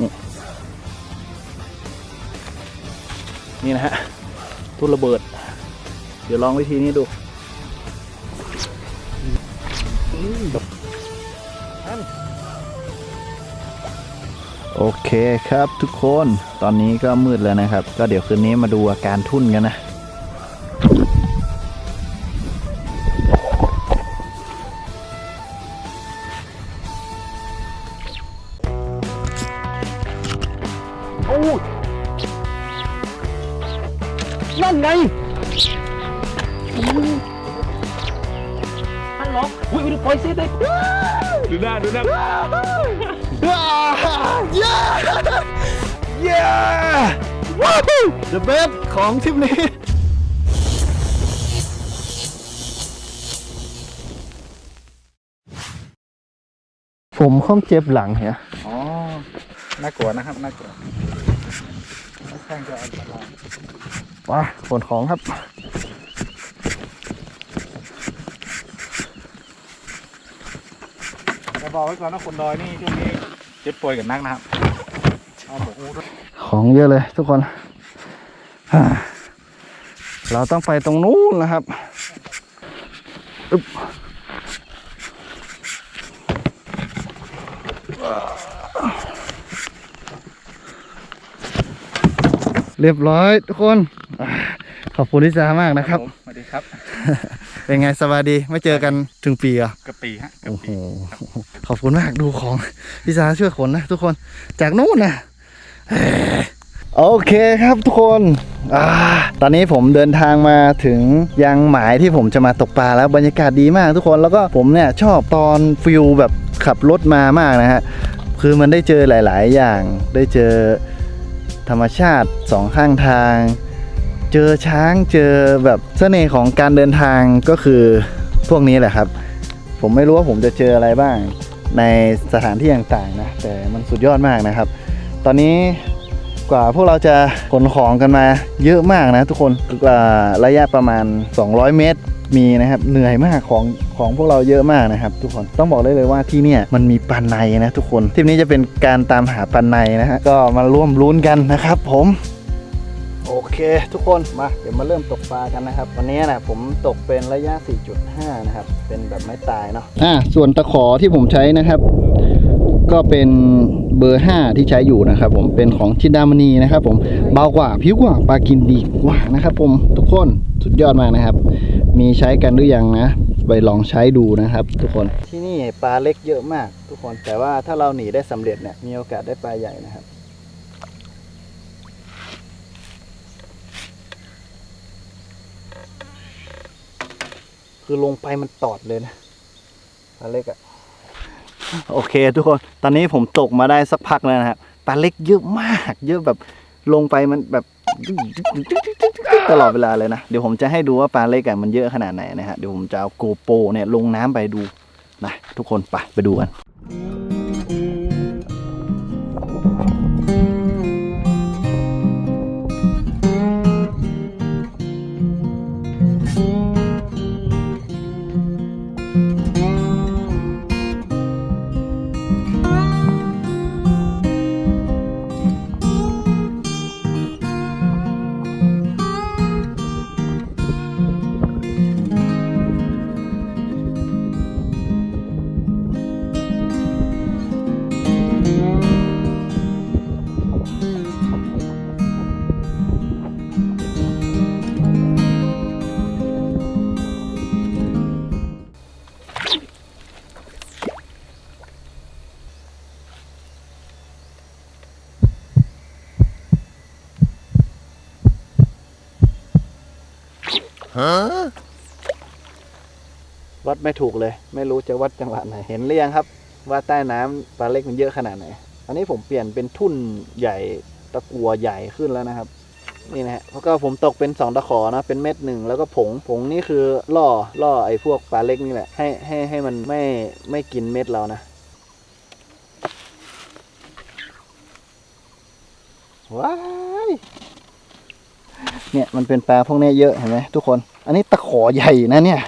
นี่นี่นะฮะทุ่นระเบิด เดี๋ยวลองวิธีนี้ดูโอเคครับทุกคนตอนนี้ก็มืดแล้วนะครับ ก็เดี๋ยวคืนนี้มาดูอาการทุ่นกันนะ อุ้ยดูปล่อยเซตเลยดูหน้าดูหน้าว้าวเย้เย้ว้าว the best ของทริปนี้ ผมข้อมเจ็บหลังเหียอ๋อ น่ากลัวนะครับ น่ากลัวค่อนข้างจะอันตรายว้าขนของครับ จะบอกไว้ก่อนนะคนดอยนี่ช่วงนี้เจ็บป่วยกันนักนะครับเอาหมูอู้ด้วยของเยอะเลยทุกคนฮ่าเราต้องไปตรงนู้นนะครับอึ๊บเรียบร้อยทุกคนอ่าขอบคุณลิซ่ามากนะครับผมสวัสดีครับ เป็นไงสวัสดี ไม่เจอกันถึงปีเหรอะกะ ปีฮะกะโอ้โหปีขอบคุณมากดูของพี่สาช่วยขนนะทุกคนจากนู่นนะเอ้ยโอเคครับทุกคนอาตอนนี้ผมเดินทางมาถึงยังหมายที่ผมจะมาตกปลาแล้วบรรยากาศดีมากทุกคนแล้วก็ผมเนี่ยชอบตอนฟิลแบบขับรถมามากนะฮะคือมันได้เจอหลาย ๆ อย่างได้เจอธรรมชาติสองข้างทาง เจอช้างเจอแบบเสน่ห์ของการเดินทางก็คือพวกนี้แหละครับ ผมไม่รู้ว่าผมจะเจออะไรบ้างในสถานที่ต่างๆนะแต่มันสุดยอดมากนะครับ ตอนนี้กว่าพวกเราจะขนของกันมาเยอะมากนะทุกคนระยะประมาณ 200 เมตรมีนะครับเหนื่อยมากของของพวกเราเยอะมากนะครับ ทุกคนต้องบอกได้เลยว่าที่เนี่ยมันมีปลาในนะทุกคนทริปนี้จะเป็นการตามหาปลาในนะฮะก็มาร่วมลุ้นกันนะครับ ผม โอเคทุกคนมาเดี๋ยวมาเริ่มตกปลากันนะครับ วันนี้นะผมตกเป็นระยะ 4.5 นะครับ เป็นแบบไม้ตายเนาะอ่าส่วนตะขอที่ผมใช้นะครับ ก็เป็นเบอร์ 5 ที่ใช้อยู่นะครับ ผมเป็นของชินดามณีนะครับ ผมเบากว่าผิวกว่าปลากินดีกว่านะครับ ผมทุกคนสุดยอดมากนะครับ มีใช้กันหรือยังนะไปลองใช้ดูนะครับ ทุกคนที่นี่ปลาเล็กเยอะมาก ทุกคนแต่ว่าถ้าเราหนีได้สำเร็จเนี่ยมีโอกาสได้ปลาใหญ่นะครับ คือลงไปมันตอดเลยนะปลาเล็กอะโอเคทุกคน ตอนนี้ผมตกมาได้สักพักแล้วนะครับปลาเล็กเยอะมาก เยอะแบบลงไปมันแบบตลอดเวลาเลยนะ เดี๋ยวผมจะให้ดูว่าปลาเล็กอะมันเยอะขนาดไหนนะฮะ เดี๋ยวผมจะเอาโกโปรเนี่ยลงน้ำไปดูนะทุกคนไปไปดูกัน วัดไม่ถูกเลย ไม่รู้จะวัดจังหวะไหนเห็นหรือยังครับ ว่าใต้น้ำปลาเล็กมันเยอะขนาดไหนอันนี้ผมเปลี่ยนเป็นทุ่นใหญ่ตะกัวใหญ่ขึ้นแล้วนะครับ นี่นะฮะแล้วก็ผมตกเป็นสองตะขอนะเป็นเม็ดหนึ่งแล้วก็ผงผงนี่คือล่อล่อไอ้พวกปลาเล็กนี่แหละให้ให้ให้มันไม่ไม่กินเม็ดเรานะว้า เนี่ยมันเป็นปลาพวกนี้เยอะเห็นไหมทุกคน อันนี้ตะขอใหญ่นะเนี่ย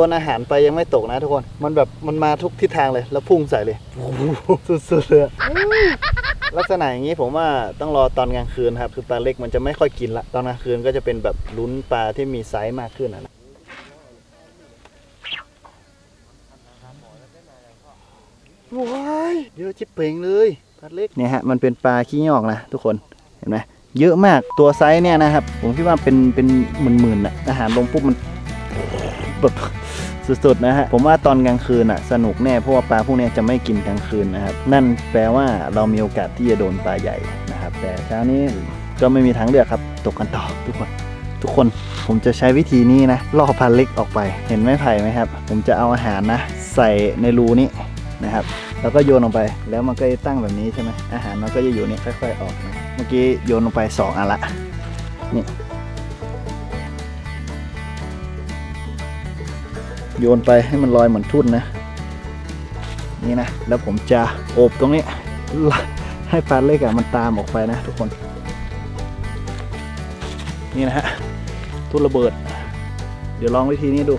ยนอาหารไปยังไม่ตกนะทุกคน มันแบบมันมาทุกทิศทางเลยแล้วพุ่งใส่เลย สุดๆเลยอะลักษณะอย่างนี้ผมว่าต้องรอตอนกลางคืนครับ คือปลาเล็กมันจะไม่ค่อยกินละ ตอนกลางคืนก็จะเป็นแบบลุ้นปลาที่มีไซส์มากขึ้นอะนะ ว้ายเยอะจิบเป่งเลยปลาเล็กเนี่ยฮะมันเป็นปลาขี้ยอกนะทุกคนเห็นไหมเยอะมากตัวไซส์เนี่ยนะครับ ผมคิดว่าเป็นเป็นหมื่นๆอะอาหารลงปุ๊บมันแบบ สุดๆนะฮะผมว่าตอนกลางคืนอะสนุกแน่เพราะว่าปลาพวกนี้จะไม่กินกลางคืนนะครับนั่นแปลว่าเรามีโอกาสที่จะโดนปลาใหญ่นะครับแต่เช้านี้ก็ไม่มีทางเลือกครับตกกันต่อทุกคนทุกคนผมจะใช้วิธีนี้นะล่อปลาเล็กออกไป เห็นไม้ไผ่ไหมครับ ผมจะเอาอาหารนะ ใส่ในรูนี้นะครับ แล้วก็โยนลงไปแล้วมันก็จะตั้งแบบนี้ใช่ไหมอาหารมันก็จะอยู่นี่ค่อย ๆ ออกนะเมื่อกี้โยนลงไปสองอันละนี่ โยนไปให้มันลอยเหมือนทุ่นนะ นี่นะ แล้วผมจะโอบตรงนี้ ให้ปลาเล็กอะมันตามออกไปนะทุกคน นี่นะฮะทุ่นระเบิด เดี๋ยวลองวิธีนี้ดู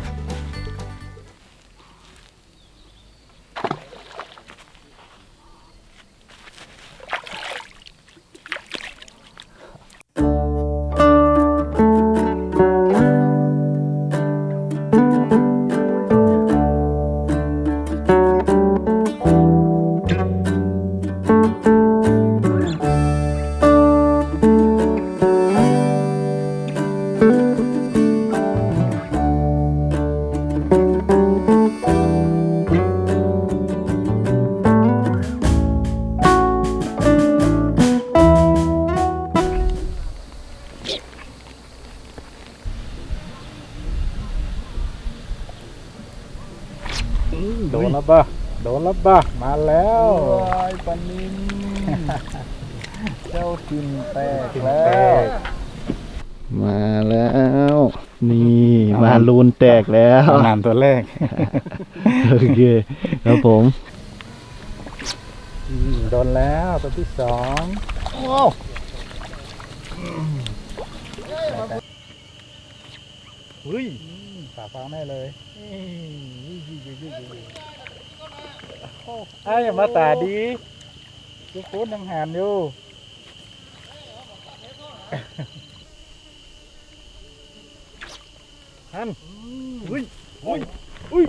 โดนแล้วปะมาแล้วยปนินเจ้ากินแตกแล้แล้วมาแล้ว นี่มาลูนแตกแล้วนานตัวแรก โอเคครับผมอืมโดนแล้วตัวที่สองเฮ้ยฝาฟังได้เลย ไอ้ายอย่ามาตาดียุกฟุ้นยังหันอยู่หันอุ้ยอุ้ยอุ้ย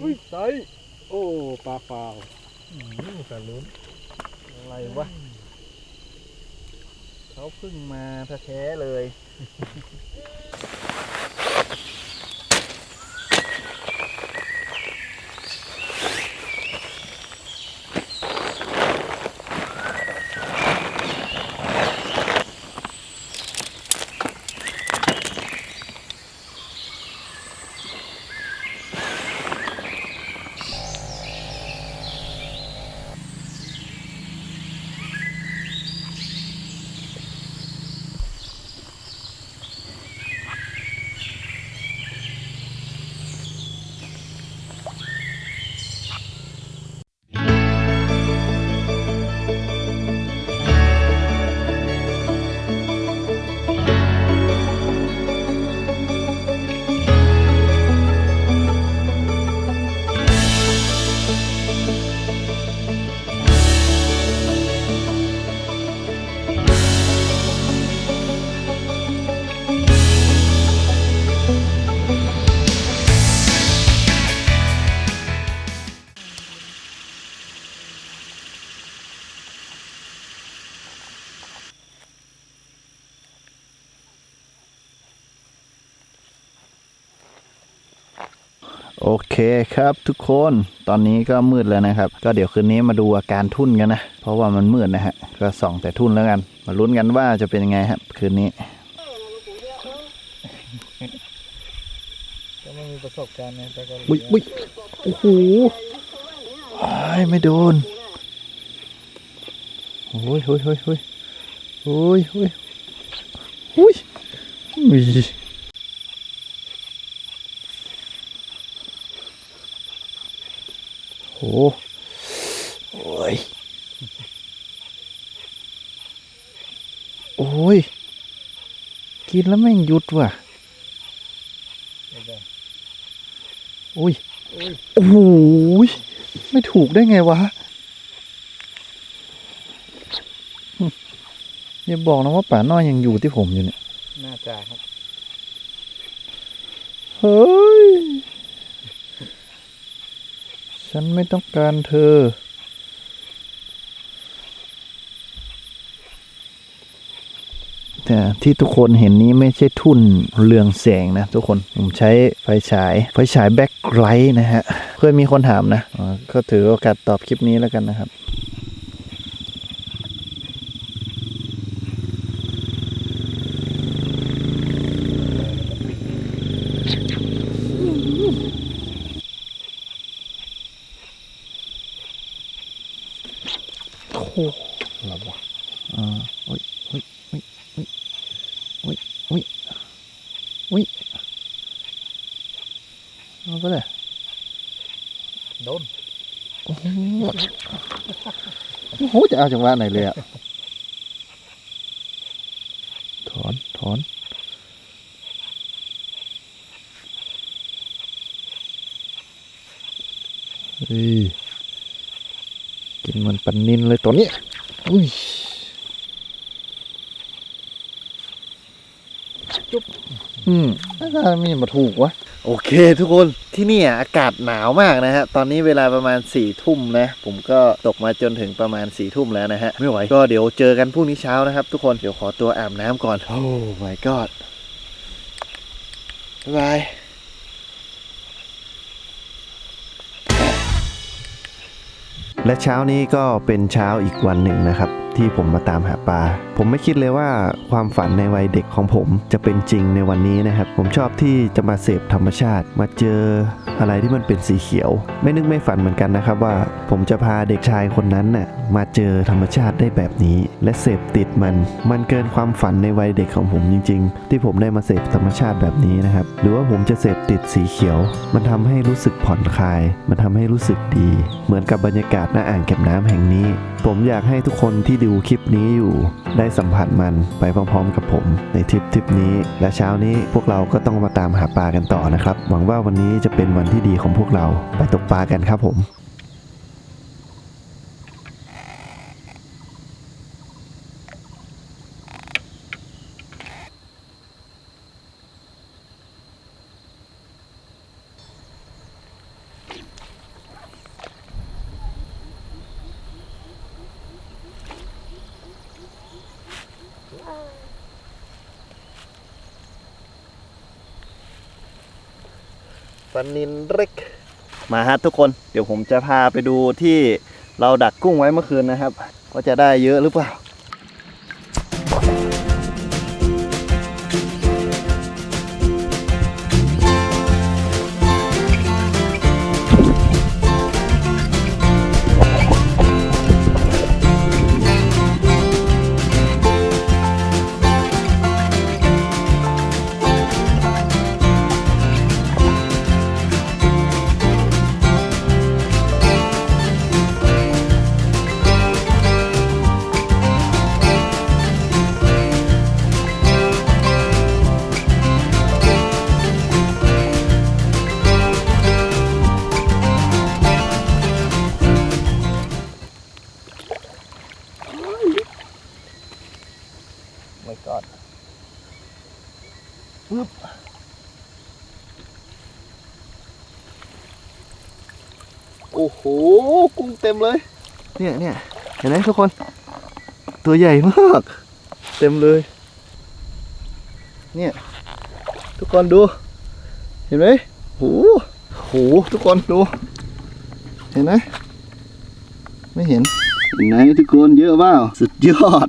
อุ้ยใสโอ้ปลาเปล่าอืมแต่ลุ้นอะไรวะเขาเพิ่งมาแท้ๆเลย เคครับทุกคนตอนนี้ก็มืดแล้วนะครับ ก็เดี๋ยวคืนนี้มาดูอาการทุ่นกันนะ เพราะว่ามันมืดนะฮะ ก็ส่องแต่ทุ่นแล้วกัน มาลุ้นกันว่าจะเป็นยังไงครับคืนนี้ก็ไม่มีประสบการณ์ในแต่ก็อุ้ยอุ้ยโอ้โหอ้ายไม่โดนโอ้ยโอ้ยโอ้ยโอ้ยโอ้ยโอ้ยโอ้ย อุ้ยโอ้โอ้ยโอ้ย กินแล้วแม่งหยุดว่ะไม่ได้อุ้ยโอ้ยโอ้โหไม่ถูกได้ไงวะหึอย่าบอกนะว่าป่าน้อยยังอยู่ที่ผมอยู่เนี่ย น่าจะครับ เฮ้ย ฉันไม่ต้องการเธอ แต่ที่ทุกคนเห็นนี้ไม่ใช่ทุ่นเรืองแสงนะทุกคน ผมใช้ไฟฉาย ไฟฉายแบ็คไลท์นะฮะ เคยมีคนถามนะ ก็ถือโอกาสตอบคลิปนี้แล้วกันนะครับ โอ้โหอะไรวะอ่าโอ้ยโอ้ยโอ้ยโอ้ยโอ้ยโอ้ยเอาไปเลยโดนโอ้โหโอ้โหจะเอาจังหวะไหนเลยอะถอนถอนเฮ้ยกินมันปันนินเลยตัวเนี้ยอุ้ย จุ๊บ อืมน่าจะมีมาถูกวะ โอเค ทุกคนที่นี่อะอากาศหนาวมากนะฮะ ตอนนี้เวลาประมาณ4ี่ทุ่มนะ ผมก็ตกมาจนถึงประมาณ4ี่ทุ่มแล้วนะฮะ ไม่ไหวก็เดี๋ยวเจอกันพรุ่งนี้เช้านะครับ ทุกคน เดี๋ยวขอตัวอาบน้ำก่อน โอ้ my god บ๊ายบายและเช้านี้ก็เป็นเช้าอีกวันหนึ่งนะครับ ที่ผมมาตามหาปลา ผมไม่คิดเลยว่าความฝันในวัยเด็กของผมจะเป็นจริงในวันนี้นะครับ ผมชอบที่จะมาเสพธรรมชาติ มาเจออะไรที่มันเป็นสีเขียว ไม่นึกไม่ฝันเหมือนกันนะครับว่า ผมจะพาเด็กชายคนนั้นน่ะมาเจอธรรมชาติได้แบบนี้ และเสพติดมัน มันเกินความฝันในวัยเด็กของผมจริง ๆ ที่ผมได้มาเสพธรรมชาติแบบนี้นะครับ หรือว่าผมจะเสพติดสีเขียว มันทำให้รู้สึกผ่อนคลาย มันทำให้รู้สึกดี เหมือนกับบรรยากาศหน้าอ่างเก็บน้ำแห่งนี้ ผมอยากให้ทุกคนที่ดูคลิปนี้อยู่ได้ได้สัมผัสมันไปพร้อมๆ กับผม ในทริปทริปนี้ และเช้านี้พวกเราก็ต้องมาตามหาปลากันต่อนะครับ หวังว่าวันนี้จะเป็นวันที่ดีของพวกเราไปตกปลากันครับผม มาฮะทุกคนเดี๋ยวผมจะพาไปดูที่เราดักกุ้งไว้เมื่อคืนนะครับว่าจะได้เยอะหรือเปล่า ไม่กอดปึ๊บโอ้โห กุ้งเต็มเลย เนี่ยเนี่ยเห็นไหมทุกคน ตัวใหญ่มาก เต็มเลย เนี่ย ทุกคนดู เห็นไหมโหโห ทุกคนดู เห็นไหม ไม่เห็นไหนทุกคนเยอะเปล่าสุดยอด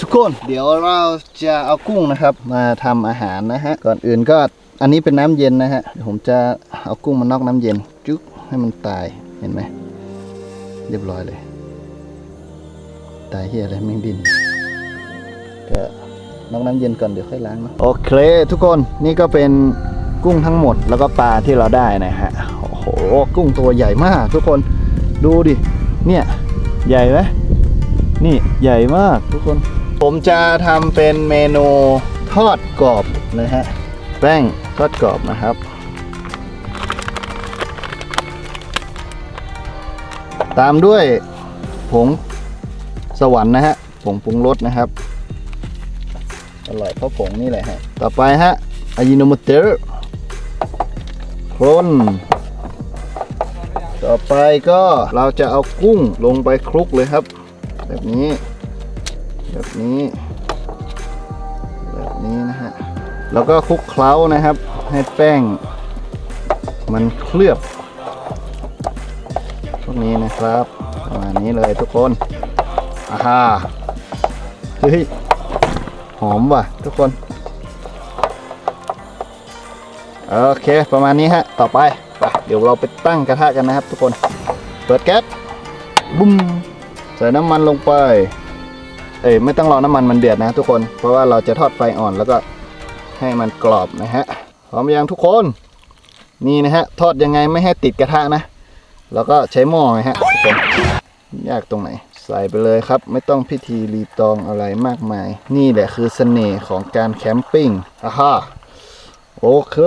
คน เดี๋ยวเราจะเอากุ้งนะครับ มาทำอาหารนะฮะ ก่อนอื่นก็อันนี้เป็นน้ำเย็นนะฮะเดี๋ยวผมจะเอากุ้งมานอกน้ำเย็น จุ๊กให้มันตายเห็นไหมเรียบร้อยเลย ตายเฮียอะไรแม่งดินก็นอกน้ำเย็นก่อนเดี๋ยวค่อยล้างนะโอเค ทุกคนนี่ก็เป็นกุ้งทั้งหมดแล้วก็ปลาที่เราได้นะฮะโอ้โหกุ้งตัวใหญ่มาก ทุกคนดูดิเนี่ยใหญ่ไหมนี่ใหญ่มากทุกคน ผมจะทำเป็นเมนูทอดกรอบนะฮะแป้งทอดกรอบนะครับ ตามด้วยผงสวรรค์นะฮะผงปรุงรสนะครับ อร่อยเพราะผงนี่แหละฮะ ต่อไปฮะอายิโนโมเตอร์โครนต่อไปก็เราจะเอากุ้งลงไปคลุกเลยครับ แบบนี้ แบบนี้ แบบนี้นะฮะ แล้วก็คลุกเคล้านะครับ ให้แป้ง มันเคลือบ พวกนี้นะครับประมาณนี้เลยทุกคนอาฮาเฮ้ยหอมว่ะทุกคน โอเคประมาณนี้ฮะ ต่อไปไปเดี๋ยวเราไปตั้งกระทะกันนะครับทุกคน เปิดแก๊สบุ้มใส่น้ำมันลงไป เอ้ยไม่ต้องรอน้ำมันมันเดือดนะทุกคน เพราะว่าเราจะทอดไฟอ่อนแล้วก็ให้มันกรอบนะฮะพร้อมยังทุกคน นี่นะฮะ ทอดยังไงไม่ให้ติดกระทะนะ แล้วก็ใช้หม้อไงฮะทุกคนยากตรงไหน ใส่ไปเลยครับ ไม่ต้องพิธีรีตองอะไรมากมาย นี่แหละคือเสน่ห์ของการแคมปิ้งอ่าฮะโอเค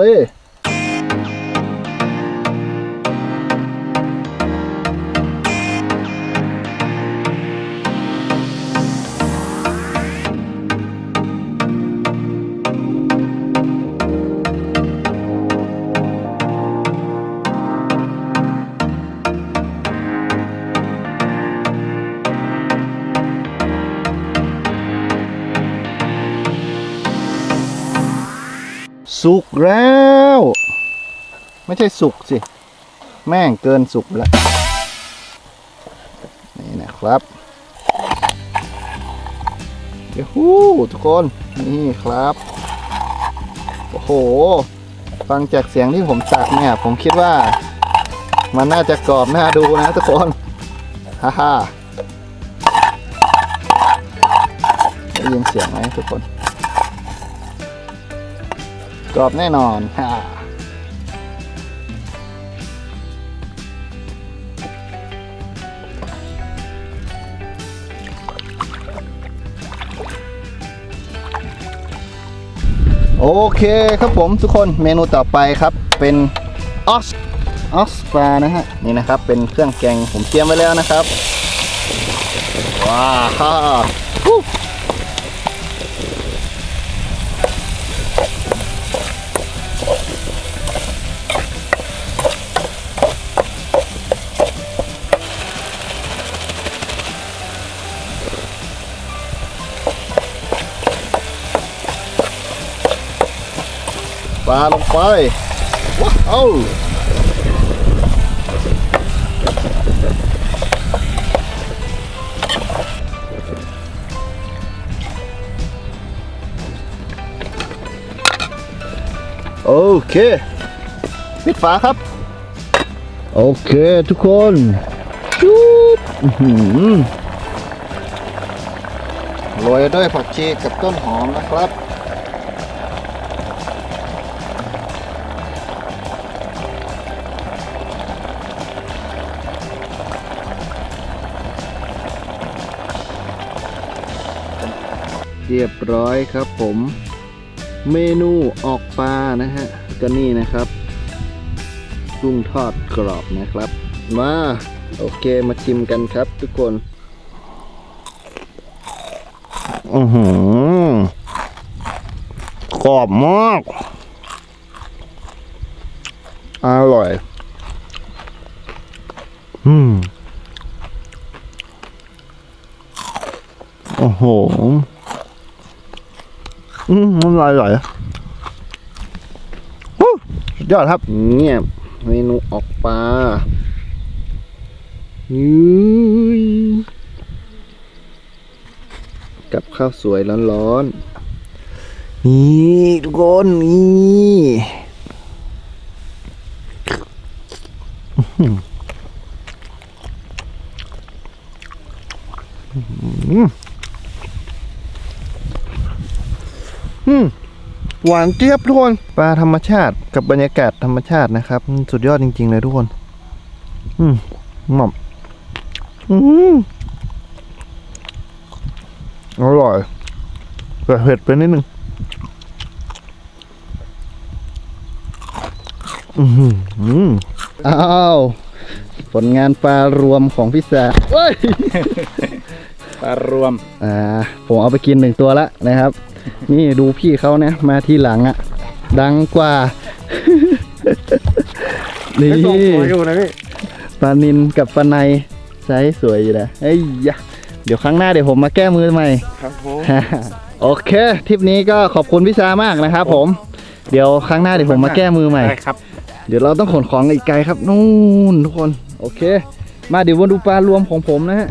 สุกแล้ว ไม่ใช่สุกสิ แม่งเกินสุกแล้ว นี่นะครับเยูฮูทุกคน นี่ครับ โอ้โห ฟังจากเสียงที่ผมตักเนี่ย ผมคิดว่า มันน่าจะกรอบน่าดูนะทุกคน ฮ่าฮ่าได้ยินเสียงไหมทุกคน กรอบแน่นอนฮ่าโอเคครับผมทุกคนเมนูต่อไปครับเป็นออสออสปลานะฮะนี่นะครับเป็นเครื่องแกงผมเตรียมไว้แล้วนะครับว้าวาลงไปว้าวโอเคปิดฝาครับ โอเคทุกคนจุ๊บอื้อหือโรยด้วยผักชีกับต้นหอมนะครับ รียบร้อยครับผม เมนูออกปลานะฮะ ก็นี่นะครับกุ้งทอดกรอบนะครับ มา โอเคมาชิมกันครับทุกคนอือหือกรอบมาก อร่อย อืมโอ้โห อืมน้ำลายไหลวู้สุดยอดครับ เนี่ยเมนูออกปลายืยกับข้าวสวยร้อนๆ นี่ ทุกคน นี่อื้อหืออืม หวานเจี๊ยบทุกคนปลาธรรมชาติกับบรรยากาศธรรมชาตินะครับอืมสุดยอดจริง ๆ เลยทุกคน อืมหม่อมอืมอร่อยแต่เผ็ดไปนิดนึงอือหืออ้าวผลงานปลารวมของพี่แซมเฮ้ยปลารวม อ่า ผมเอาไปกินหนึ่งตัวละนะครับ นี่ดูพี่เขานะ มาทีหลังอะ่ะ ดังกว่า นี่ไม่ส่งสวยอยู่นะพี่ปลานินกับปลาในไซส์สวยอยู่นะเฮ้ยยะเดี๋ยวครั้งหน้าเดี๋ยวผมมาแก้มือใหม่ ครับผมโอเคทริปนี้ก็ขอบคุณพี่ซามากนะครับผม เดี๋ยวครั้งหน้าเดี๋ยวผมมาแก้มือใหม่ได้ครับ เดี๋ยวเราต้องขนของอีกไกลครับนู่นทุกคน โอเค มาเดี๋ยวมาดูปลารวมของผมนะฮะ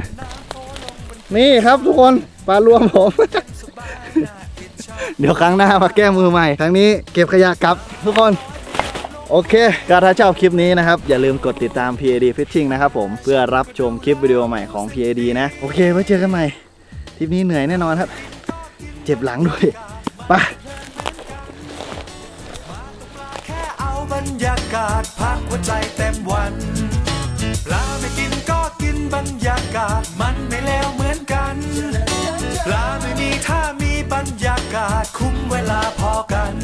นี่ครับทุกคนปลารวมผม เดี๋ยวครั้งหน้ามาแก้มือใหม่ ครั้งนี้เก็บขยะกลับทุกคน โอเคก็ถ้าชอบคลิปนี้นะครับ อย่าลืมกดติดตาม PAD Fishing นะครับผม เพื่อรับชมคลิปวิดีโอใหม่ของ PAD นะ โอเค ไว้เจอกันใหม่ ทริปนี้เหนื่อยแน่นอนครับ เจ็บหลังด้วยไปบรรยากาศพักหัวใจเต็มวันปลาไม่กินก็กินบรรยากาศมันไม่เลวเหมือนกันปลาไม่มีถ้ามีบรรยากาศาสคุ้มเวลาพอกัน